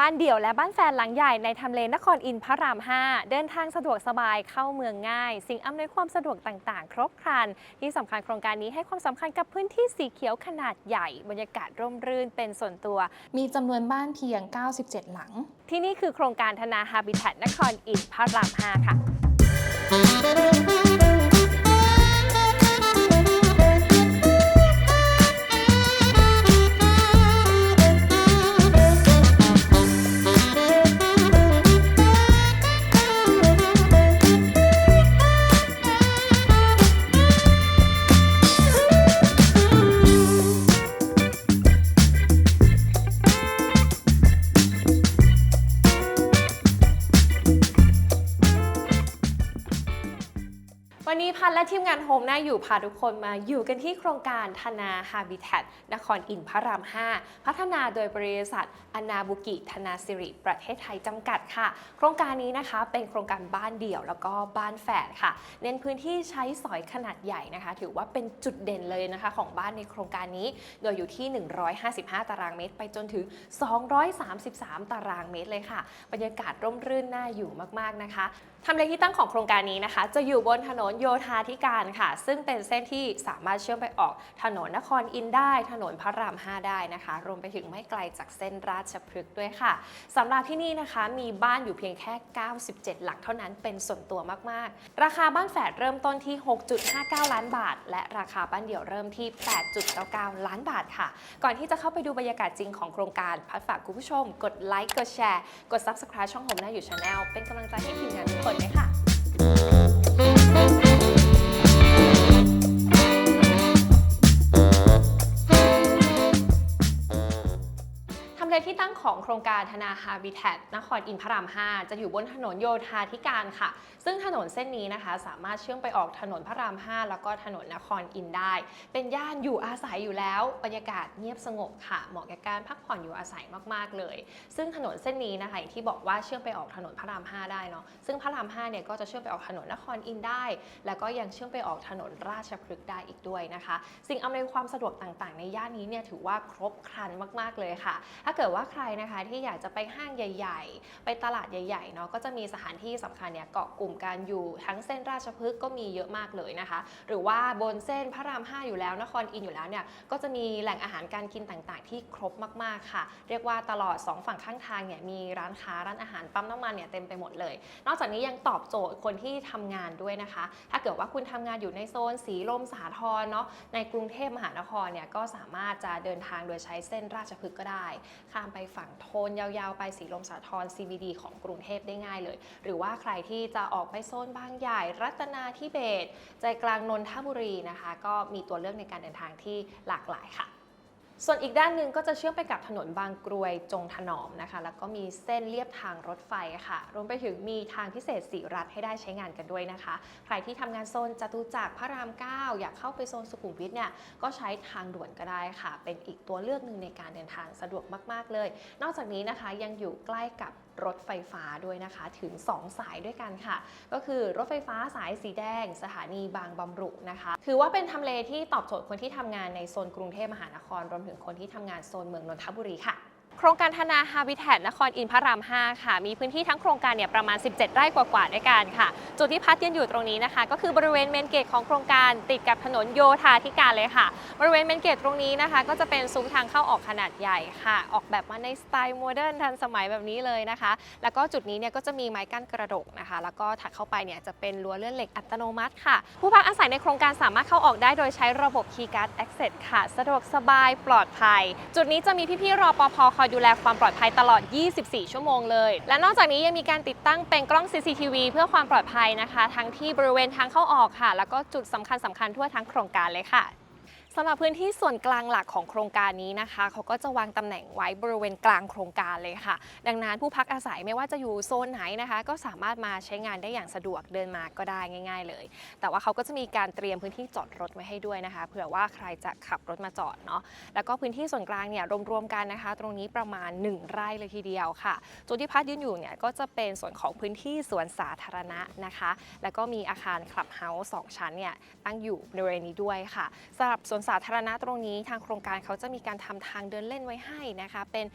บ้านเดี่ยวและบ้านแฟนหลังใหญ่ในทำเลนครอินทร์พระราม 5 เดินทางสะดวกสบายเข้าเมืองง่าย สิ่งอำนวยความสะดวกต่างๆ ครบครัน ที่สำคัญโครงการนี้ให้ความสำคัญกับพื้นที่สีเขียวขนาดใหญ่ บรรยากาศร่มรื่นเป็นส่วนตัว มีจำนวนบ้านเพียง 97 หลัง ที่นี่คือโครงการธนาฮาบิแทนครอินทร์พระราม 5 ค่ะ วันี้พันและทีมงานโฮมน่าอยู่พาทุกคนมาอยู่กันที่โครงการธนาฮาบิแทนนครอินพระราม 5 พัฒนาโดยบริษัทอนาบุกิธนาสิริ ประเทศไทยจำกัดค่ะ โครงการนี้นะคะเป็นโครงการบ้านเดี่ยวแล้วก็บ้านแฝดค่ะ เน้นพื้นที่ใช้สอยขนาดใหญ่นะคะ ถือว่าเป็นจุดเด่นเลยนะคะ ของบ้านในโครงการนี้ โดยอยู่ที่ 155 ตารางเมตร ไปจนถึง 233 ตารางเมตรเลยค่ะ บรรยากาศร่มรื่นน่าอยู่มากๆนะคะทำเลที่ตั้งของโครงการนี้นะคะ จะอยู่บนถนนโยธาธิการค่ะ ซึ่งเป็นเส้นที่สามารถเชื่อมไปออกถนนนครอินได้ ถนนพระราม 5 ได้นะคะ รวมไปถึงไม่ไกลจากเส้นราชพฤกษ์ด้วยค่ะสำหรับที่นี่นะคะมีบ้านอยู่เพียงแค่ 97 หลังเท่านั้นเป็นส่วนตัวมากๆ ราคาบ้านแฝดเริ่มต้นที่ 6.59 ล้านบาท และราคาบ้านเดี่ยวเริ่มที่ 8.99 ล้านบาทค่ะ ก่อนที่จะเข้าไปดูบรรยากาศจริงของโครงการพัดฝากคุณผู้ชม กดไลค์กดแชร์กด Subscribe ช่องผมหน้าอยู่ชาแนลเป็นกำลังใจให้ทีมงานทุกคนด้วยค่ะ ที่ตั้งของโครงการธนาฮาบิแทนนครอินพระราม 5 จะอยู่บนถนนโยธาธิการค่ะ ซึ่งถนนเส้นนี้นะคะ สามารถเชื่อมไปออกถนนพระราม 5 แล้วก็ถนนนครอินได้ เป็นย่านอยู่อาศัยอยู่แล้ว บรรยากาศเงียบสงบค่ะ เหมาะแก่การพักผ่อนอยู่อาศัยมากๆเลย ซึ่งถนนเส้นนี้นะคะที่บอกว่าเชื่อมไปออกถนนพระราม 5 ได้เนาะ ซึ่งพระราม 5 เนี่ยก็จะเชื่อมไปออกถนนนครอินได้ แล้วก็ยังเชื่อมไปออกถนนราชพฤกษ์ได้อีกด้วยนะคะ สิ่งอำนวยความสะดวกต่างๆ ในย่านนี้เนี่ยถือว่าครบครันมากๆเลยค่ะ ถ้าเกิดว่าใครนะคะที่อยากจะไปห้างใหญ่ ๆ ไปตลาดใหญ่ๆเนาะก็จะมีสถานที่สำคัญเนี่ยเกาะกลุ่มการอยู่ทั้งเส้นราชพฤกษ์ก็มีเยอะมากเลยนะคะ หรือว่าบนเส้นพระราม 5 อยู่แล้วนครอินทร์อยู่แล้วเนี่ยก็จะมีแหล่งอาหารการกินต่างๆ ที่ครบมากๆค่ะ เรียกว่าตลอด 2 ฝั่งข้างทางเนี่ยมีร้านค้าร้านอาหารปั๊มน้ำมันเนี่ยเต็มไปหมดเลย นอกจากนี้ยังตอบโจทย์คนที่ทำงานด้วยนะคะ ถ้าเกิดว่าคุณทำงานอยู่ในโซนสีลมสาทรเนาะในกรุงเทพมหานครเนี่ยก็สามารถจะเดินทางโดยใช้เส้นราชพฤกษ์ก็ได้ข้ามไปฝั่งโทนยาวๆ ไปสีลมสาทร CBD ของกรุงเทพได้ง่ายเลย หรือว่าใครที่จะออกไปโซนบางใหญ่ รัตนาทิเบศใจกลางนนทบุรีนะคะ ก็มีตัวเลือกในการเดินทางที่หลากหลายค่ะ ส่วนอีกด้านหนึ่งก็จะเชื่อมไปกับถนนบางกรวยจงถนอมนะคะ แล้วก็มีเส้นเลียบทางรถไฟค่ะ รวมไปถึงมีทางพิเศษสีรัฐให้ได้ใช้งานกันด้วยนะคะ ใครที่ทำงานโซนจตุจักรพระราม 9 อยากเข้าไปโซนสุขุมวิทเนี่ยก็ใช้ทางด่วนก็ได้ค่ะ เป็นอีกตัวเลือกหนึ่งในการเดินทางสะดวกมาก ๆ เลย นอกจากนี้นะคะยังอยู่ใกล้กับรถไฟฟ้าด้วยนะคะถึง 2 สายด้วยกันค่ะ ก็คือรถไฟฟ้าสายสีแดง สถานีบางบำรุนะคะ ถือว่าเป็นทำเลที่ตอบโจทย์คนที่ทำงานในโซนกรุงเทพมหานคร รวมถึงคนที่ทำงานโซนเมืองนนทบุรีค่ะ โครงการธนาฮาบิแทนนครอินพระราม 5 ค่ะ มีพื้นที่ทั้งโครงการเนี่ยประมาณ 17 ไร่กว่าๆด้วยกันค่ะ จุดที่พัดยืนอยู่ตรงนี้นะคะ ก็คือบริเวณเมนเกตของโครงการติดกับถนนโยธาธิการเลยค่ะ บริเวณเมนเกตตรงนี้นะคะ ก็จะเป็นซุ้มทางเข้าออกขนาดใหญ่ค่ะ ออกแบบมาในสไตล์โมเดิร์นทันสมัยแบบนี้เลยนะคะ แล้วก็จุดนี้เนี่ยก็จะมีไม้กั้นกระดกนะคะ แล้วก็ถัดเข้าไปเนี่ยจะเป็นรั้วเลื่อนเหล็กอัตโนมัติค่ะ ผู้พักอาศัยในโครงการสามารถเข้าออกได้โดยใช้ระบบ Keycard Access ค่ะ สะดวกสบายปลอดภัย จุดนี้จะมีพี่ๆรอปภคอยดูแลความปลอดภัยตลอด 24 ชั่วโมงเลย และนอกจากนี้ยังมีการติดตั้งเป็นกล้อง CCTV เพื่อความปลอดภัยนะคะ ทั้งที่บริเวณทางเข้าออกค่ะ แล้วก็จุดสำคัญสำคัญๆทั่วทั้งโครงการเลยค่ะ สำหรับพื้นที่ส่วนกลางหลักของโครงการนี้นะคะเขาก็จะวางตำแหน่งไว้บริเวณกลางโครงการเลยค่ะ ดังนั้นผู้พักอาศัยไม่ว่าจะอยู่โซนไหนนะคะ ก็สามารถมาใช้งานได้อย่างสะดวกเดินมาก็ได้ง่าย ๆ เลย แต่ว่าเขาก็จะมีการเตรียมพื้นที่จอดรถไว้ให้ด้วยนะคะ เผื่อว่าใครจะขับรถมาจอดเนาะแล้วก็พื้นที่ส่วนกลางเนี่ยรวมๆกันนะคะ ตรงนี้ประมาณ 1 ไร่เลยทีเดียวค่ะจุดที่พัดยืนอยู่เนี่ยก็จะเป็นส่วนของพื้นที่สวนสาธารณะนะคะ แล้วก็มีอาคารคลับเฮาส์สองชั้นเนี่ยตั้งอยู่บริเวณนี้ด้วยค่ะสำหรับสวนวนสาธารณะตรงนี้ทางโครงการเขาจะมีการทำทางเดินเล่นไว้ให้นะคะ เป็น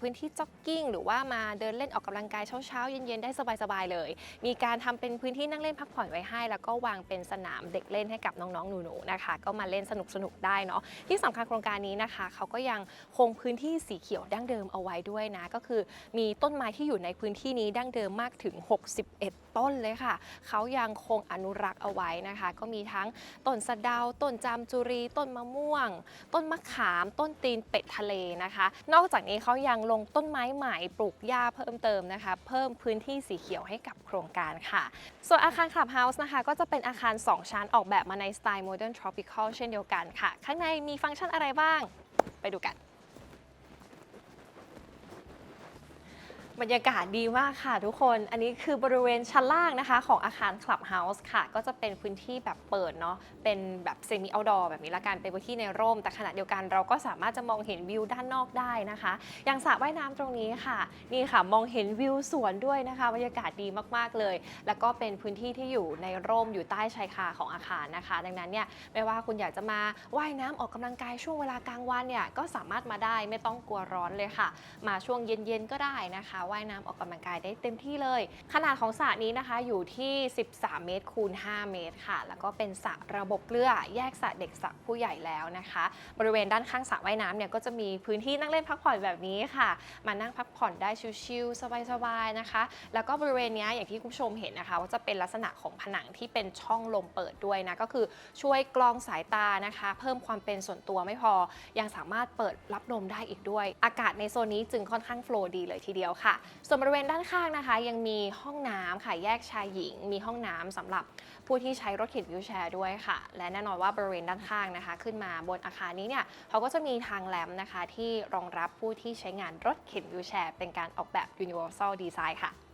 พื้นที่จ็อกกิ้ง หรือว่ามาเดินเล่นออกกำลังกายเช้าๆ เย็นๆ ได้สบายๆเลย มีการทำเป็นพื้นที่นั่งเล่นพักผ่อนไว้ให้ แล้วก็วางเป็นสนามเด็กเล่นให้กับน้องๆหนูๆนะคะ ก็มาเล่นสนุกๆได้เนาะที่สำคัญโครงการนี้นะคะ เขาก็ยังคงพื้นที่สีเขียวดั้งเดิมเอาไว้ด้วยนะ ก็คือมีต้นไม้ที่อยู่ในพื้นที่นี้ดั้งเดิมมากถึง 61 ต้นเลยค่ะ เขายังคงอนุรักษ์เอาไว้นะคะ ก็มีทั้งต้นสะเดาต้นจามจุรีต้นมะม่วง ต้นมะขาม ต้นตีนเป็ดทะเลนะคะ นอกจากนี้เขายังลงต้นไม้ใหม่ปลูกหญ้าเพิ่มเติมนะคะ เพิ่มพื้นที่สีเขียวให้กับโครงการค่ะ ส่วนอาคารคลับเฮาส์นะคะ ก็จะเป็นอาคาร 2 ชั้นออกแบบมาในสไตล์โมเดิร์นทรอปิคอลเช่นเดียวกันค่ะ ข้างในมีฟังก์ชันอะไรบ้าง ไปดูกัน บรรยากาศดีมากค่ะทุกคน อันนี้คือบริเวณชั้นล่างนะคะ ของอาคาร Clubhouse ค่ะ ก็จะเป็นพื้นที่แบบเปิดเนาะ เป็นแบบเซมิเอาดอร์แบบนี้ละกัน เป็นพื้นที่ในร่ม แต่ขณะเดียวกันเราก็สามารถจะมองเห็นวิวด้านนอกได้นะคะ อย่างสระว่ายน้ำตรงนี้ค่ะ นี่ค่ะ มองเห็นวิวสวนด้วยนะคะ บรรยากาศดีมากๆเลย แล้วก็เป็นพื้นที่ที่อยู่ในร่มอยู่ใต้ชายคาของอาคารนะคะ ดังนั้นเนี่ย ไม่ว่าคุณอยากจะมาว่ายน้ำออกกำลังกายช่วงเวลากลางวันเนี่ย ก็สามารถมาได้ ไม่ต้องกลัวร้อนเลยค่ะ มาช่วงเย็นๆก็ได้นะคะว่ายน้ำออกกำลังกายได้เต็มที่เลย ขนาดของสระนี้นะคะอยู่ที่ 13 เมตรคูณ 5 เมตรค่ะ แล้วก็เป็นสระระบบเกลือแยกสระเด็กสระผู้ใหญ่แล้วนะคะ บริเวณด้านข้างสระว่ายน้ำเนี่ยก็จะมีพื้นที่นั่งเล่นพักผ่อนแบบนี้ค่ะ มานั่งพักผ่อนได้ชิลๆสบายๆนะคะ แล้วก็บริเวณเนี้ยอย่างที่คุณผู้ชมเห็นนะคะว่าจะเป็นลักษณะของผนังที่เป็นช่องลมเปิดด้วยนะก็คือช่วยกรองสายตานะคะ เพิ่มความเป็นส่วนตัวไม่พอ ยังสามารถเปิดรับลมได้อีกด้วย อากาศในโซนนี้จึงค่อนข้างโฟล์ดีเลยทีเดียวค่ะส่วนบริเวณด้านข้างนะคะ ยังมีห้องน้ำค่ะแยกชายหญิง มีห้องน้ำสำหรับผู้ที่ใช้รถเข็นวิวแชร์ด้วยค่ะ และแน่นอนว่าบริเวณด้านข้างนะคะ ขึ้นมาบนอาคารนี้เนี่ยเขาก็จะมีทางแลมนะคะ ที่รองรับผู้ที่ใช้งานรถเข็นวิวแชร์เป็นการออกแบบ universal design ค่ะ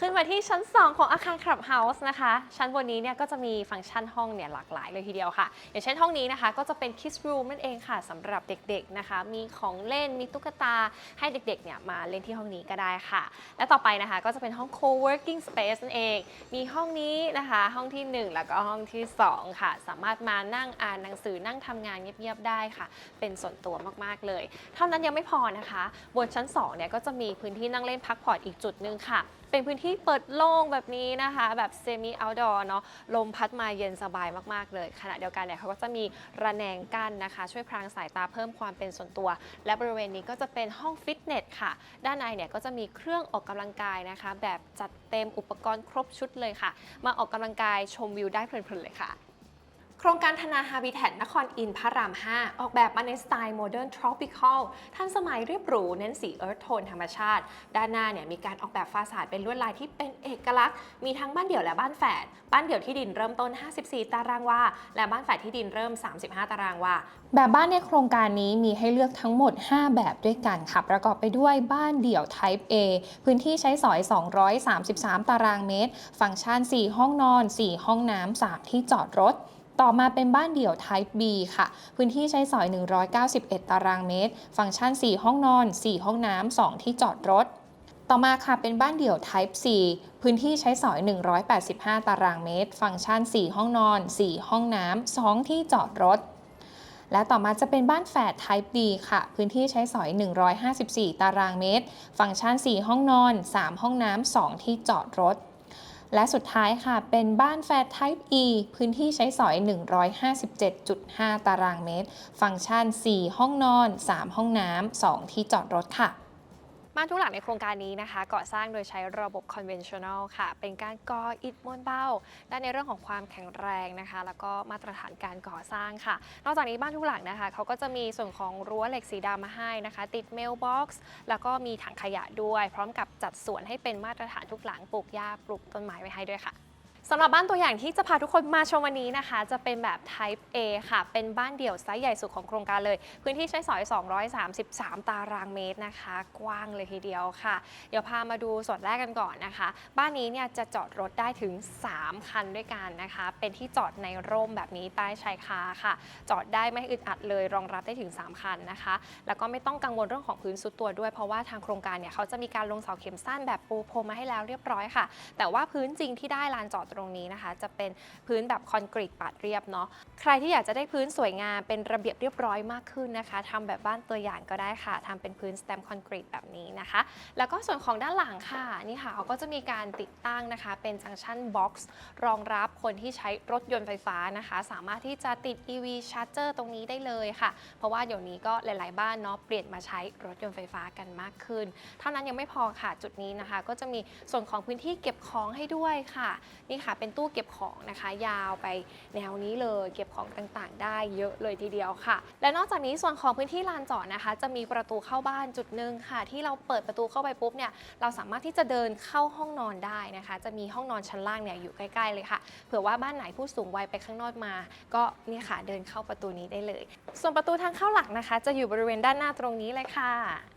ขึ้นมาที่ชั้น 2 ของอาคาร Clubhouse นะคะ ชั้นบนนี้เนี่ยก็จะมีฟังก์ชันห้องเนี่ยหลากหลายเลยทีเดียวค่ะ อย่างเช่นห้องนี้นะคะ ก็จะเป็น Kids Room นั่นเองค่ะสำหรับเด็กๆนะคะ มีของเล่นมีตุ๊กตาให้เด็กๆเนี่ยมาเล่นที่ห้องนี้ก็ได้ค่ะ และต่อไปนะคะก็จะเป็นห้อง Co-working Space นั่นเอง มีห้องนี้นะคะ ห้องที่ 1 แล้วก็ห้องที่ 2 ค่ะ สามารถมานั่งอ่านหนังสือนั่งทำงานเงียบๆได้ค่ะ เป็นส่วนตัวมากๆเลย เท่านั้นยังไม่พอนะคะ บนชั้น2เนี่ยก็จะมีพื้นที่นั่งเล่นพักผ่อนอีกจุดหนึ่งค่ะ เป็นพื้นที่เปิดโล่งแบบนี้นะคะ แบบเซมิเอาท์ดอร์เนาะลมพัดมาเย็นสบายมากๆ เลยขณะเดียวกันเนี่ยเขาก็จะมีระแนงกั้นนะคะ ช่วยพรางสายตาเพิ่มความเป็นส่วนตัว และบริเวณนี้ก็จะเป็นห้องฟิตเนสค่ะ ด้านในเนี่ยก็จะมีเครื่องออกกำลังกายนะคะ แบบจัดเต็มอุปกรณ์ครบชุดเลยค่ะ มาออกกำลังกายชมวิวได้เพลินๆเลยค่ะ ครงการธนาฮาบิแทนครอินพระราม 5 ออกแบบมาในสไตล์โมเดิร์นทรอปิคอลทันสมัยเรียบหรู เน้นสีเอิร์ธโทนธรรมชาติ ด้านหน้าเนี่ยมีการออกแบบฟาสาดเป็นลวดลายที่เป็นเอกลักษณ์ มีทั้งบ้านเดี่ยวและบ้านแฝด บ้านเดี่ยวที่ดินเริ่มต้น 54 ตารางวา และบ้านแฝดที่ดินเริ่ม 35 ตารางวา แบบบ้านในโครงการนี้มีให้เลือกทั้งหมด 5 แบบด้วยกันค่ะ ประกอบไปด้วยบ้านเดี่ยว Type A พื้นที่ใช้สอย 233 ตารางเมตร ฟังก์ชัน 4 ห้องนอน 4 ห้องน้ำ 3 ที่จอดรถ ต่อมาเป็นบ้านเดี่ยว Type B ค่ะ พื้นที่ใช้สอย 191 ตารางเมตร ฟังก์ชัน 4 ห้องนอน 4 ห้องน้ำ 2 ที่จอดรถ ต่อมาค่ะเป็นบ้านเดี่ยว Type C พื้นที่ใช้สอย 185 ตารางเมตร ฟังก์ชัน 4 ห้องนอน 4 ห้องน้ำ 2 ที่จอดรถ และต่อมาจะเป็นบ้านแฝด Type D ค่ะ พื้นที่ใช้สอย 154 ตารางเมตร ฟังก์ชัน 4 ห้องนอน 3 ห้องน้ำ 2 ที่จอดรถ และสุดท้ายค่ะ เป็นบ้านแฝด Type E พื้นที่ใช้สอย 157.5 ตารางเมตร ฟังก์ชัน 4 ห้องนอน 3 ห้องน้ำ 2 ที่จอดรถค่ะ บ้านทุกหลังในโครงการนี้นะคะก่อสร้างโดยใช้ระบบ conventional ค่ะ เป็นการก่ออิฐมวลเบ้าด้านในเรื่องของความแข็งแรงนะคะ แล้วก็มาตรฐานการก่อสร้างค่ะ นอกจากนี้บ้านทุกหลังนะคะเขาก็จะมีส่วนของรั้วเหล็กสีดำมาให้นะคะ ติดเมลบ็อกซ์แล้วก็มีถังขยะด้วย พร้อมกับจัดสวนให้เป็นมาตรฐานทุกหลังปลูกหญ้าปลูกต้นไม้ไว้ให้ด้วยค่ะ สำหรับบ้านตัวอย่างที่จะพาทุกคนมาชมวันนี้นะคะ จะเป็นแบบ Type A ค่ะ เป็นบ้านเดี่ยวไซส์ใหญ่สุดของโครงการเลย พื้นที่ใช้สอย 233 ตารางเมตรนะคะ กว้างเลยทีเดียวค่ะ เดี๋ยวพามาดูส่วนแรกกันก่อนนะคะ บ้านนี้เนี่ยจะจอดรถได้ถึง 3 คันด้วยกันนะคะ เป็นที่จอดในร่มแบบนี้ใต้ชายคาค่ะ จอดได้ไม่อึดอัดเลย รองรับได้ถึง 3 คันนะคะ แล้วก็ไม่ต้องกังวลเรื่องของพื้นซุดตัวด้วย เพราะว่าทางโครงการเนี่ยเขาจะมีการลงเสาเข็มสั้นแบบปูพรมมาให้แล้วเรียบร้อยค่ะ แต่ว่าพื้นจริงที่ได้ลานจอดตรงนี้นะคะ จะเป็นพื้นแบบคอนกรีตปาดเรียบเนาะใครที่อยากจะได้พื้นสวยงามเป็นระเบียบเรียบร้อยมากขึ้นนะคะทำแบบบ้านตัวอย่างก็ได้ค่ะทำเป็นพื้นสแตมคอนกรีตแบบนี้นะคะ แล้วก็ส่วนของด้านหลังค่ะนี่ค่ะเขาก็จะมีการติดตั้งนะคะ เป็นจังชันบ็อกซ์รองรับคนที่ใช้รถยนต์ไฟฟ้านะคะ สามารถที่จะติด EV Charger ตรงนี้ได้เลยค่ะ เพราะว่าเดี๋ยวนี้ก็หลาย ๆ บ้านเนาะเปลี่ยนมาใช้รถยนต์ไฟฟ้ากันมากขึ้น เท่านั้นยังไม่พอค่ะจุดนี้นะคะ ก็จะมีส่วนของพื้นที่เก็บของให้ด้วยค่ะนี่ค่ะ เป็นตู้เก็บของนะคะ ยาวไปแนวนี้เลยเก็บของต่างๆ ได้เยอะเลยทีเดียวค่ะ และนอกจากนี้ส่วนของพื้นที่ลานจอดนะคะ จะมีประตูเข้าบ้านจุดหนึ่งค่ะ ที่เราเปิดประตูเข้าไปปุ๊บเนี่ยเราสามารถที่จะเดินเข้าห้องนอนได้นะคะ จะมีห้องนอนชั้นล่างเนี่ยอยู่ใกล้ๆเลยค่ะเผื่อว่าบ้านไหนผู้สูงวัยไปข้างนอกมา ก็นี่ค่ะเดินเข้าประตูนี้ได้เลย ส่วนประตูทางเข้าหลักนะคะ จะอยู่บริเวณด้านหน้าตรงนี้เลยค่ะ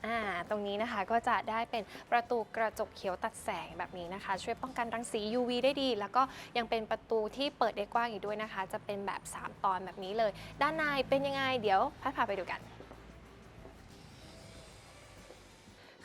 อ่าตรงนี้นะคะก็จะได้เป็นประตูกระจกเขียวตัดแสงแบบนี้นะคะ ช่วยป้องกันรังสี UV ได้ดีแล้วก็ก็ยังเป็นประตูที่เปิดได้กว้างอีกด้วยนะคะ จะเป็นแบบ 3 ตอนแบบนี้เลย ด้านในเป็นยังไงเดี๋ยวพัดพาไปดูกัน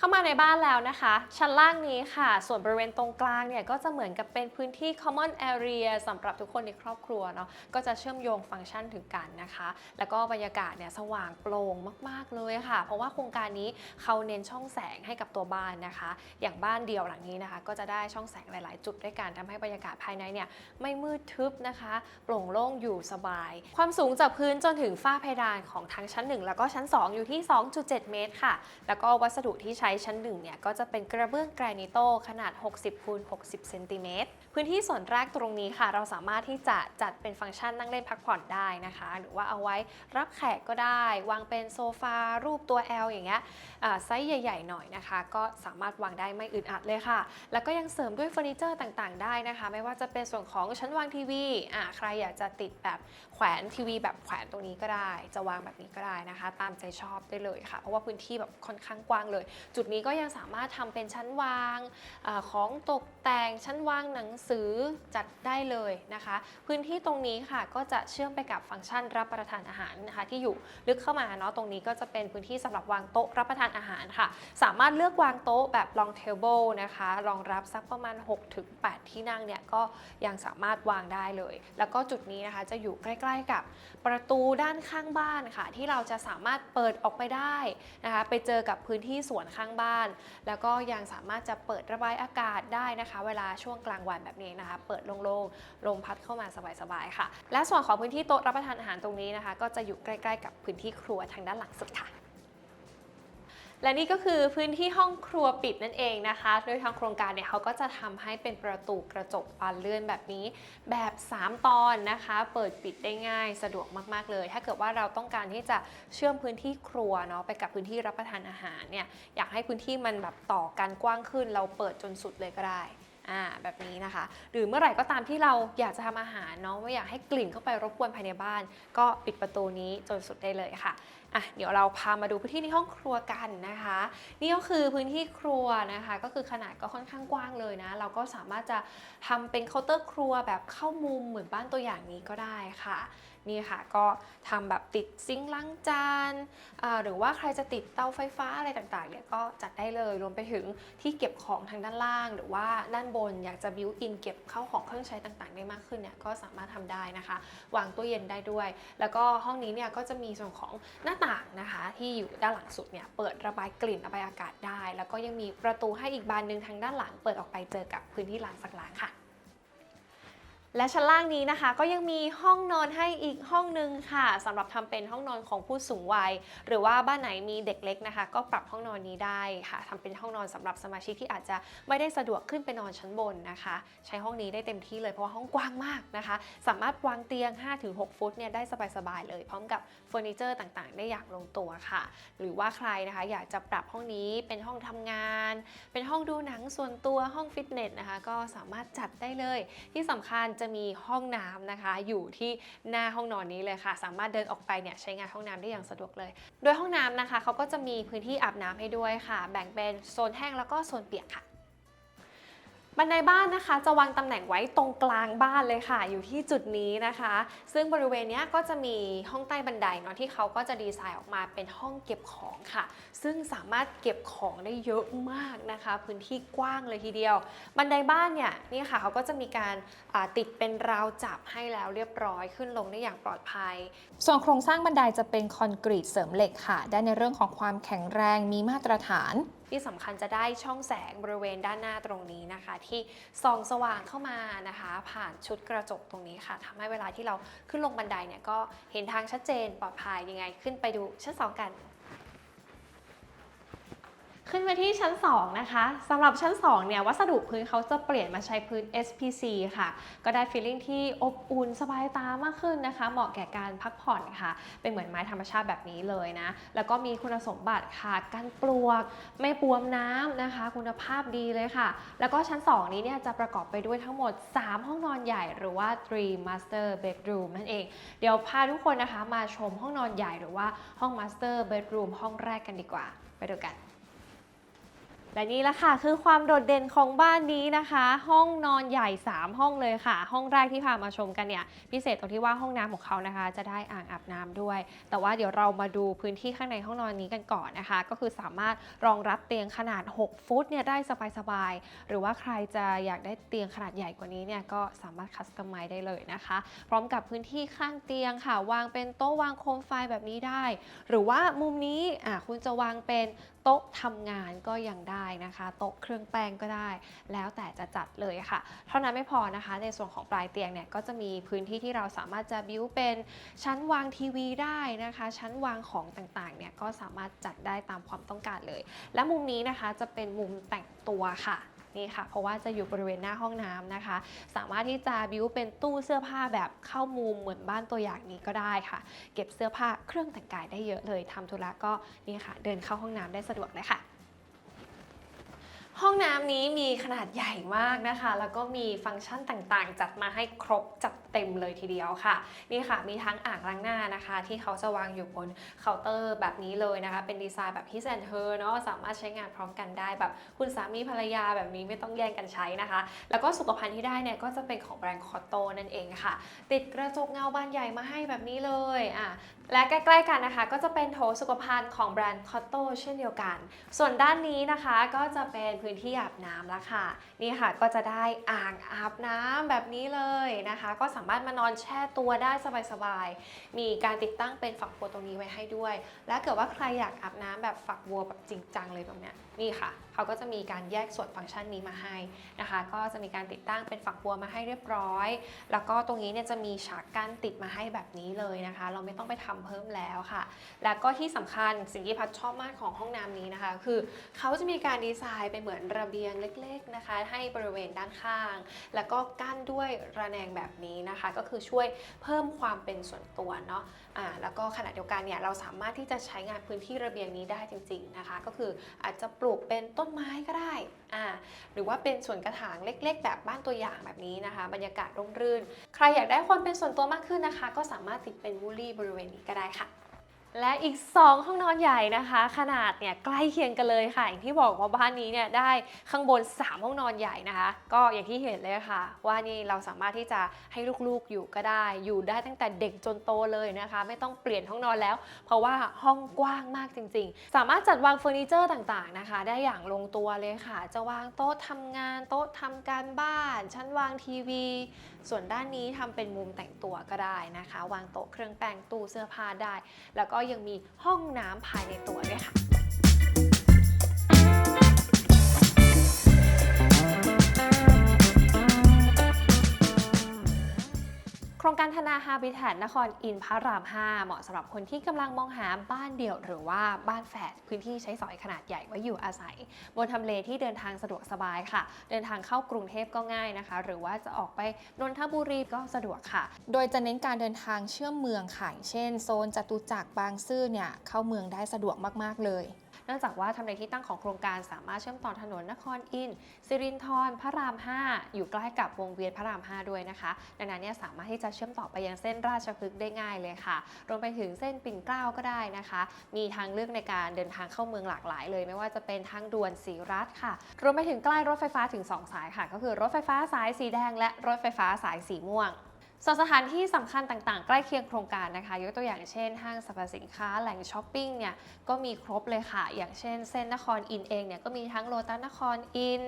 เข้ามาในบ้านแล้วนะคะ ชั้นล่างนี้ค่ะ ส่วนบริเวณตรงกลางเนี่ยก็จะเหมือนกับเป็นพื้นที่ common area สำหรับทุกคนในครอบครัวเนาะก็จะเชื่อมโยงฟังก์ชันถึงกันนะคะ แล้วก็บรรยากาศเนี่ยสว่างโปร่งมาก ๆ เลยค่ะ เพราะว่าโครงการนี้เขาเน้นช่องแสงให้กับตัวบ้านนะคะ อย่างบ้านเดี่ยวหลังนี้นะคะ ก็จะได้ช่องแสงหลาย ๆ จุดด้วยกันทำให้บรรยากาศภายในเนี่ยไม่มืดทึบนะคะ โปร่งโล่งอยู่สบาย ความสูงจากพื้นจนถึงฝ้าเพดานของทั้งชั้น 1 แล้วก็ชั้น 2 อยู่ที่ 2.7 เมตรค่ะ แล้วก็วัสดุที่ใช้ชั้นหนึ่งเนี่ยก็จะเป็นกระเบื้องแกรนิโตขนาด 60คูณ60เซนติเมตร พื้นที่ส่วนแรกตรงนี้ค่ะ เราสามารถที่จะจัดเป็นฟังก์ชันนั่งเล่นพักผ่อนได้นะคะ หรือว่าเอาไว้รับแขกก็ได้ วางเป็นโซฟารูปตัว L อย่างเงี้ยไซส์ใหญ่ ๆ หน่อยนะคะ ก็สามารถวางได้ไม่อึดอัดเลยค่ะ แล้วก็ยังเสริมด้วยเฟอร์นิเจอร์ต่างๆ ได้นะคะ ไม่ว่าจะเป็นส่วนของชั้นวางทีวีอ่าใครอยากจะติดแบบแขวนทีวีแบบแขวนตรงนี้ก็ได้ จะวางแบบนี้ก็ได้นะคะ ตามใจชอบได้เลยค่ะ เพราะว่าพื้นที่แบบค่อนข้างกว้างเลย จุดนี้ก็ยังสามารถทำเป็นชั้นวางอของตกแต่งชั้นวางหนังสือจัดได้เลยนะคะ พื้นที่ตรงนี้ค่ะก็จะเชื่อมไปกับฟังก์ชันรับประทานอาหารนะคะที่อยู่ลึกเข้ามาเนาะตรงนี้ก็จะเป็นพื้นที่สำหรับวางโต๊ะรับประทานอาหารค่ะ สามารถเลือกวางโต๊ะแบบ long table นะคะรองรับสักประมาณ 6-8 ที่นั่งเนี่ยก็ยังสามารถวางได้เลย แล้วก็จุดนี้นะคะจะอยู่ใกล้ๆกับประตูด้านข้างบ้านค่ะ ที่เราจะสามารถเปิดออกไปได้นะคะไปเจอกับพื้นที่สวนข้างบ้าน แล้วก็ยังสามารถจะเปิดระบายอากาศได้นะคะ เวลาช่วงกลางวันแบบนี้นะคะ เปิดโล่งๆลมพัดเข้ามาสบายๆค่ะ และส่วนของพื้นที่โต๊ะรับประทานอาหารตรงนี้นะคะ ก็จะอยู่ใกล้ๆ กับพื้นที่ครัวทางด้านหลังสุดค่ะและนี่ก็คือพื้นที่ห้องครัวปิดนั่นเองนะคะ โดยทางโครงการเนี่ยเขาก็จะทำให้เป็นประตูกระจกบานเลื่อนแบบนี้ แบบ 3 ตอนนะคะ เปิดปิดได้ง่ายสะดวกมากๆเลย ถ้าเกิดว่าเราต้องการที่จะเชื่อมพื้นที่ครัวเนาะไปกับพื้นที่รับประทานอาหารเนี่ยอยากให้พื้นที่มันแบบต่อกันกว้างขึ้น เราเปิดจนสุดเลยก็ได้ อ่าแบบนี้นะคะ หรือเมื่อไหร่ก็ตามที่เราอยากจะทำอาหารเนาะไม่อยากให้กลิ่นเข้าไปรบกวนภายในบ้าน ก็ปิดประตูนี้จนสุดได้เลยค่ะอะ เดี๋ยวเราพามาดูพื้นที่ในห้องครัวกันนะคะ นี่ก็คือพื้นที่ครัวนะคะ ก็คือขนาดก็ค่อนข้างกว้างเลยนะ เราก็สามารถจะทำเป็นเคาน์เตอร์ครัวแบบเข้ามุมเหมือนบ้านตัวอย่างนี้ก็ได้ค่ะ นี่ค่ะก็ทำแบบติดซิงค์ล้างจานหรือว่าใครจะติดเตาไฟฟ้าอะไรต่างๆเนี่ยก็จัดได้เลยรวมไปถึงที่เก็บของทางด้านล่าง หรือว่าด้านบนอยากจะบิวอินเก็บเข้าของเครื่องใช้ต่างๆ ได้มากขึ้นเนี่ยก็สามารถทำได้นะคะ วางตู้เย็นได้ด้วย แล้วก็ห้องนี้เนี่ยก็จะมีส่วนของหน้าต่างนะคะ ที่อยู่ด้านหลังสุดเนี่ยเปิดระบายกลิ่นระบายอากาศได้ แล้วก็ยังมีประตูให้อีกบานหนึ่งทางด้านหลังเปิดออกไปเจอกับพื้นที่ลานสักล้างค่ะ และชั้นล่างนี้นะคะ ก็ยังมีห้องนอนให้อีกห้องหนึงค่ะสำหรับทำเป็นห้องนอนของผู้สูงวัย หรือว่าบ้านไหนมีเด็กเล็กนะคะ ก็ปรับห้องนอนนี้ได้ค่ะทำเป็นห้องนอนสำหรับสมาชิกที่อาจจะไม่ได้สะดวกขึ้นไปนอนชั้นบนนะคะ ใช้ห้องนี้ได้เต็มที่เลยเพราะว่าห้องกว้างมากนะคะ สามารถวางเตียง 5-6 ฟุตเนี่ยได้สบายๆเลย พร้อมกับเฟอร์นิเจอร์ต่างๆ ได้อย่างลงตัวค่ะ หรือว่าใครนะคะอยากจะปรับห้องนี้เป็นห้องทำงาน เป็นห้องดูหนังส่วนตัวห้องฟิตเนสนะคะก็สามารถจัดได้เลยที่สำคัญจะมีห้องน้ำนะคะ อยู่ที่หน้าห้องนอนนี้เลยค่ะ สามารถเดินออกไปเนี่ยใช้งานห้องน้ำได้อย่างสะดวกเลย โดยห้องน้ำนะคะเขาก็จะมีพื้นที่อาบน้ำให้ด้วยค่ะ แบ่งเป็นโซนแห้งแล้วก็โซนเปียกค่ะ บันไดบ้านนะคะจะวางตำแหน่งไว้ตรงกลางบ้านเลยค่ะ อยู่ที่จุดนี้นะคะ ซึ่งบริเวณนี้ก็จะมีห้องใต้บันไดเนาะที่เขาก็จะดีไซน์ออกมาเป็นห้องเก็บของค่ะ ซึ่งสามารถเก็บของได้เยอะมากนะคะ พื้นที่กว้างเลยทีเดียว บันไดบ้านเนี่ยนี่ค่ะเขาก็จะมีการติดเป็นราวจับให้แล้วเรียบร้อยขึ้นลงได้อย่างปลอดภัย ส่วนโครงสร้างบันไดจะเป็นคอนกรีตเสริมเหล็กค่ะ ได้ในเรื่องของความแข็งแรงมีมาตรฐาน ที่สำคัญจะได้ช่องแสงบริเวณด้านหน้าตรงนี้นะคะ ที่ส่องสว่างเข้ามานะคะ ผ่านชุดกระจกตรงนี้ค่ะทำให้เวลาที่เราขึ้นลงบันไดเนี่ยก็เห็นทางชัดเจนปลอดภัยยังไง ขึ้นไปดูชั้นสองกัน ขึ้นไปที่ชั้น 2 นะคะสำหรับชั้น 2 เนี่ย วัสดุพื้นเขาจะเปลี่ยนมาใช้พื้น SPC ค่ะ ก็ได้ฟีลลิ่งที่อบอุ่นสบายตามากขึ้นนะคะ เหมาะแก่การพักผ่อนค่ะ เป็นเหมือนไม้ธรรมชาติแบบนี้เลยนะ แล้วก็มีคุณสมบัติค่ะกันปลวก ไม่บวมน้ำนะคะ คุณภาพดีเลยค่ะ แล้วก็ชั้น 2 นี้เนี่ยจะประกอบไปด้วยทั้งหมด 3 ห้องนอนใหญ่หรือว่า three master bedroom นั่นเอง เดี๋ยวพาทุกคนนะคะมาชมห้องนอนใหญ่หรือว่าห้อง master bedroom ห้องแรกกันดีกว่า ไปดูกัน และนี่แหละค่ะคือความโดดเด่นของบ้านนี้นะคะ ห้องนอนใหญ่ 3 ห้องเลยค่ะ ห้องแรกที่พามาชมกันเนี่ยพิเศษตรงที่ว่าห้องน้ำของเขานะคะ จะได้อ่างอาบน้ำด้วย แต่ว่าเดี๋ยวเรามาดูพื้นที่ข้างในห้องนอนนี้กันก่อนนะคะ ก็คือสามารถรองรับเตียงขนาด 6 ฟุตเนี่ยได้สบายๆหรือว่าใครจะอยากได้เตียงขนาดใหญ่กว่านี้เนี่ยก็สามารถคัสตอมไมซ์ได้เลยนะคะ พร้อมกับพื้นที่ข้างเตียงค่ะ วางเป็นโต๊ะวางโคมไฟแบบนี้ได้ หรือว่ามุมนี้อะคุณจะวางเป็นโต๊ะทำงานก็ยังได้นะคะ โต๊ะเครื่องแป้งก็ได้ แล้วแต่จะจัดเลยค่ะ เท่านั้นไม่พอนะคะ ในส่วนของปลายเตียงเนี่ยก็จะมีพื้นที่ที่เราสามารถจะบิวเป็นชั้นวางทีวีได้นะคะ ชั้นวางของต่างๆเนี่ยก็สามารถจัดได้ตามความต้องการเลย และมุมนี้นะคะจะเป็นมุมแต่งตัวค่ะ นี่ค่ะ เพราะว่าจะอยู่บริเวณหน้าห้องน้ำนะคะ สามารถที่จะบิวเป็นตู้เสื้อผ้าแบบเข้ามุมเหมือนบ้านตัวอย่างนี้ก็ได้ค่ะ เก็บเสื้อผ้าเครื่องแต่งกายได้เยอะเลยทำธุระก็นี่ค่ะ เดินเข้าห้องน้ำได้สะดวกเลยค่ะ ห้องน้ำนี้มีขนาดใหญ่มากนะคะ แล้วก็มีฟังก์ชันต่างๆ จัดมาให้ครบจัดเต็มเลยทีเดียวค่ะ นี่ค่ะ มีทั้งอ่างล้างหน้านะคะ ที่เขาจะวางอยู่บนเคาน์เตอร์แบบนี้เลยนะคะ เป็นดีไซน์แบบ his and her เนาะสามารถใช้งานพร้อมกันได้แบบคุณสามีภรรยาแบบนี้ไม่ต้องแย่งกันใช้นะคะ แล้วก็สุขภัณฑ์ที่ได้เนี่ยก็จะเป็นของแบรนด์คอตโตนั่นเองค่ะ ติดกระจกเงาบานใหญ่มาให้แบบนี้เลยอะและใกล้ๆกันนะคะ ก็จะเป็นโถสุขภัณฑ์ของแบรนด์คอตโตเช่นเดียวกัน ส่วนด้านนี้นะคะก็จะเป็นพื้นที่อาบน้ำแล้วค่ะ นี่ค่ะก็จะได้อ่างอาบน้ำแบบนี้เลยนะคะ ก็สามารถมานอนแช่ตัวได้สบายๆ มีการติดตั้งเป็นฝักบัวตรงนี้ไว้ให้ด้วย และเกิดว่าใครอยากอาบน้ำแบบฝักบัวแบบจริงจังเลยตรงเนี้ยนี่ค่ะเขาก็จะมีการแยกส่วนฟังก์ชันนี้มาให้นะคะ ก็จะมีการติดตั้งเป็นฝักบัวมาให้เรียบร้อย แล้วก็ตรงนี้เนี่ยจะมีฉากกั้นติดมาให้แบบนี้เลยนะคะ เราไม่ต้องไปทำเพิ่มแล้วค่ะ แล้วก็ที่สำคัญสิ่งที่พัดชอบมากของห้องน้ำนี้นะคะ คือเขาจะมีการดีไซน์เป็นเหมือนระเบียงเล็กๆนะคะ ให้บริเวณด้านข้าง แล้วก็กั้นด้วยระแนงแบบนี้นะคะ ก็คือช่วยเพิ่มความเป็นส่วนตัวเนาะอ่าแล้วก็ขณะเดียวกันเนี่ยเราสามารถที่จะใช้งานพื้นที่ระเบียงนี้ได้จริง ๆนะคะ ก็คืออาจจะปลูกเป็นต้น้นไม้ก็ได้อ่าหรือว่าเป็นสวนกระถางเล็ก ๆ แบบบ้านตัวอย่างแบบนี้นะคะ บรรยากาศร่มรื่น ใครอยากได้ความเป็นส่วนตัวมากขึ้นนะคะ ก็สามารถติดเป็นวูลลี่บริเวณนี้ก็ได้ค่ะ และอีก 2 ห้องนอนใหญ่นะคะ ขนาดเนี่ยใกล้เคียงกันเลยค่ะ อย่างที่บอกว่าบ้านนี้เนี่ยได้ข้างบน 3 ห้องนอนใหญ่นะคะ ก็อย่างที่เห็นเลยค่ะ ว่านี่เราสามารถที่จะให้ลูกๆอยู่ก็ได้ อยู่ได้ตั้งแต่เด็กจนโตเลยนะคะ ไม่ต้องเปลี่ยนห้องนอนแล้ว เพราะว่าห้องกว้างมากจริง ๆ สามารถจัดวางเฟอร์นิเจอร์ต่างๆนะคะ ได้อย่างลงตัวเลยค่ะ จะวางโต๊ะทำงาน โต๊ะทำการบ้าน ชั้นวางทีวี ส่วนด้านนี้ทำเป็นมุมแต่งตัวก็ได้นะคะ วางโต๊ะเครื่องแต่งตู้เสื้อผ้าได้ แล้วก็ยังมีห้องน้ำภายในตัวด้วยค่ะ ครงการธนาฮาบิแทนนครอินพระราม 5 เหมาะสำหรับคนที่กำลังมองหาบ้านเดี่ยว หรือว่าบ้านแฝดพื้นที่ใช้สอยขนาดใหญ่ไว้อยู่อาศัย บนทำเลที่เดินทางสะดวกสบายค่ะ เดินทางเข้ากรุงเทพก็ง่ายนะคะ หรือว่าจะออกไปนนทบุรีก็สะดวกค่ะ โดยจะเน้นการเดินทางเชื่อมเมืองค่ะอย่างเช่น โซนจตุจักรบางซื่อเนี่ยเข้าเมืองได้สะดวกมาก ๆ เลย นนื่องจากว่าทำเลที่ตั้งของโครงการสามารถเชื่อมต่อถนนนครอินทร์สิรินธรพระราม 5 อยู่ใกล้กับวงเวียนพระราม 5 ด้วยนะคะ ดังนั้นเนี่ยสามารถที่จะเชื่อมต่อไปยังเส้นราชพฤกษ์ได้ง่ายเลยค่ะ รวมไปถึงเส้นปิ่นเกล้าก็ได้นะคะ มีทางเลือกในการเดินทางเข้าเมืองหลากหลายเลย ไม่ว่าจะเป็นทางด่วนสีรัฐค่ะ รวมไปถึงใกล้รถไฟฟ้าถึง 2 สายค่ะ ก็คือรถไฟฟ้าสายสีแดง และรถไฟฟ้าสายสีม่วง ส่วนสถานที่สำคัญต่างๆ ใกล้เคียงโครงการนะคะ ยกตัวอย่างเช่น ห้างสรรพสินค้าแหล่งช้อปปิ้งเนี่ยก็มีครบเลยค่ะ อย่างเช่นเส้นนครอินเองเนี่ยก็มีทั้งโลตัสนครอิน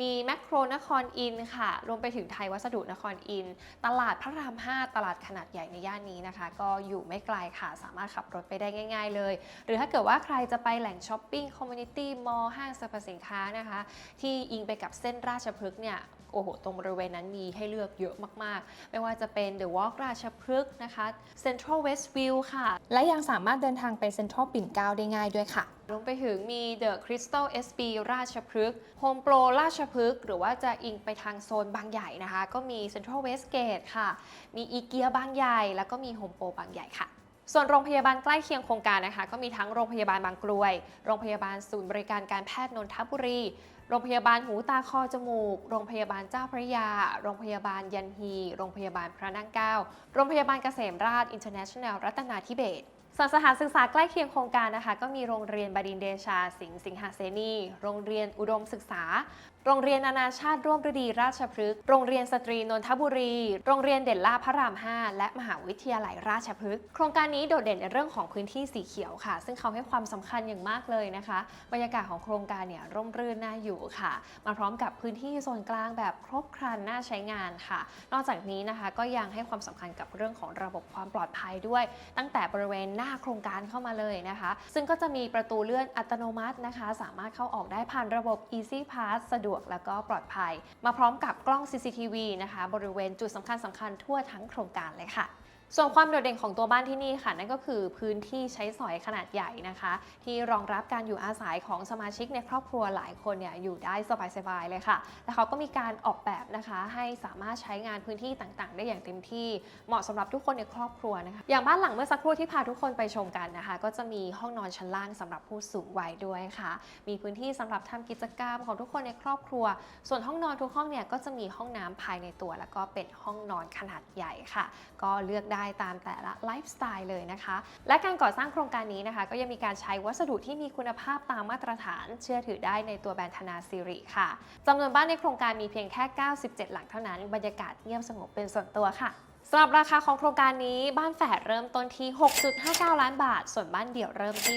มีแมคโครนครอินค่ะ รวมไปถึงไทยวัสดุนครอิน ตลาดพระราม 5 ตลาดขนาดใหญ่ในย่านนี้นะคะ ก็อยู่ไม่ไกลค่ะ สามารถขับรถไปได้ง่าย ๆ เลย หรือถ้าเกิดว่าใครจะไปแหล่งช้อปปิ้งคอมมูนิตี้มอลล์ห้างสรรพสินค้านะคะ ที่อิงไปกับเส้นราชพฤกษ์เนี่ย อ้โห ตรงบริเวณนั้นมีให้เลือกเยอะมากๆ ไม่ว่าจะเป็น The Walk ราชพฤกษ์นะคะ Central Westview ค่ะ และยังสามารถเดินทางไปเซ็นทรัลปิ่นเกล้าได้ง่ายด้วยค่ะรวมไปถึงมี The Crystal SB ราชพฤกษ์ Home Pro ราชพฤกษ์ หรือว่าจะอิงไปทางโซนบางใหญ่นะคะ ก็มี Central Westgate ค่ะ มีอีเกียบางใหญ่ แล้วก็มี Home Pro บางใหญ่ค่ะส่วนโรงพยาบาลใกล้เคียงโครงการนะคะ ก็มีทั้งโรงพยาบาลบางกรวย โรงพยาบาลศูนย์บริการการแพทย์นนทบุรี โรงพยาบาลหูตาคอจมูก โรงพยาบาลเจ้าพระยา โรงพยาบาลยันฮี โรงพยาบาลพระนั่งเกล้า โรงพยาบาลเกษมราช International รัตนาธิเบศส่วนสถานศึกษาใกล้เคียงโครงการนะคะ ก็มีโรงเรียนบดินเดชา สิงห์สิงหเสนี โรงเรียนอุดมศึกษา โรงเรียนนานาชาติร่วมฤดีราชพฤกษ์ โรงเรียนสตรีนนทบุรี โรงเรียนเด่นล่าพระราม 5 และมหาวิทยาลัยราชพฤกษ์ โครงการนี้โดดเด่นในเรื่องของพื้นที่สีเขียวค่ะ ซึ่งเขาให้ความสำคัญอย่างมากเลยนะคะ บรรยากาศของโครงการเนี่ยร่มรื่นน่าอยู่ค่ะ มาพร้อมกับพื้นที่โซนกลางแบบครบครันน่าใช้งานค่ะ นอกจากนี้นะคะก็ยังให้ความสำคัญกับเรื่องของระบบความปลอดภัยด้วย ตั้งแต่บริเวณหน้าโครงการเข้ามาเลยนะคะ ซึ่งก็จะมีประตูเลื่อนอัตโนมัตินะคะ สามารถเข้าออกได้ผ่านระบบ Easy Pass สะดวกแล้วก็ปลอดภัย มาพร้อมกับกล้อง CCTV นะคะ บริเวณจุดสำคัญสำคัญๆทั่วทั้งโครงการเลยค่ะ ส่วนความโดดเด่นของตัวบ้านที่นี่ค่ะ นั่นก็คือพื้นที่ใช้สอยขนาดใหญ่นะคะ ที่รองรับการอยู่อาศัยของสมาชิกในครอบครัวหลายคนเนี่ยอยู่ได้สบายๆเลยค่ะ และเขาก็มีการออกแบบนะคะให้สามารถใช้งานพื้นที่ต่างๆ ได้อย่างเต็มที่เหมาะสำหรับทุกคนในครอบครัวนะคะ อย่างบ้านหลังเมื่อสักครู่ที่พาทุกคนไปชมกันนะคะ ก็จะมีห้องนอนชั้นล่างสำหรับผู้สูงวัยด้วยค่ะ มีพื้นที่สำหรับทำกิจกรรมของทุกคนในครอบครัว ส่วนห้องนอนทุกห้องเนี่ยก็จะมีห้องน้ำภายในตัว แล้วก็เป็นห้องนอนขนาดใหญ่ค่ะ ก็เลือกได้ตามแต่ละไลฟ์สไตล์เลยนะคะ และการก่อสร้างโครงการนี้นะคะ ก็ยังมีการใช้วัสดุที่มีคุณภาพตามมาตรฐานเชื่อถือได้ในตัวแบรนด์ธนาซิริค่ะจำนวนบ้านในโครงการมีเพียงแค่ 97 หลังเท่านั้น บรรยากาศเงียบสงบเป็นส่วนตัวค่ะ สำหรับราคาของโครงการนี้บ้านแฝดเริ่มต้นที่ 6.59 ล้านบาท ส่วนบ้านเดี่ยวเริ่มที่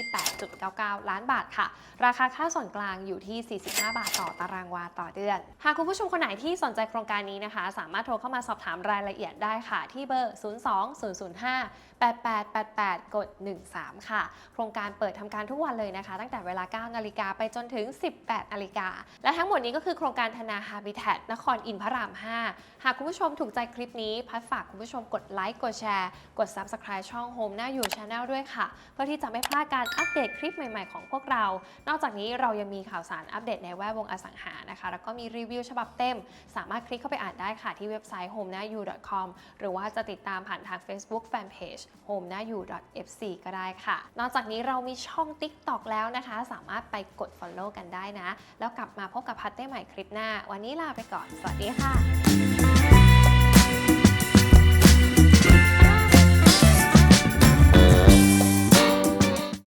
8.99 ล้านบาทค่ะ ราคาค่าส่วนกลางอยู่ที่ 45 บาทต่อตารางวาต่อเดือน หากคุณผู้ชมคนไหนที่สนใจโครงการนี้นะคะ สามารถโทรเข้ามาสอบถามรายละเอียดได้ค่ะ ที่เบอร์ 02 005 8888 กด 13 ค่ะ โครงการเปิดทำการทุกวันเลยนะคะ ตั้งแต่เวลา 9 นาฬิกาไปจนถึง 18 นาฬิกา และทั้งหมดนี้ก็คือโครงการธนาฮาบิแทนครอินพระราม 5 หากคุณผู้ชมถูกใจคลิปนี้ พัดฝากคุณผู้ชมกดไลค์ กดแชร์ กด Subscribe ช่อง Home หน้าอยู่ Channel ด้วยค่ะ เพื่อที่จะไม่พลาดการอัปเดตคลิปใหม่ๆ ของพวกเรา นอกจากนี้เรายังมีข่าวสารอัปเดตในแวดวงอสังหานะคะ แล้วก็มีรีวิวฉบับเต็ม สามารถคลิกเข้าไปอ่านได้ค่ะที่เว็บไซต์ home หน้า you com หรือว่าจะติดตามผ่านทาง Facebook Fanpage home หน้า you fc ก็ได้ค่ะ นอกจากนี้เรามีช่อง TikTok แล้วนะคะ สามารถไปกด follow กันได้นะ แล้วกลับมาพบกับพัดได้ใหม่คลิปหน้า วันนี้ลาไปก่อน สวัสดีค่ะ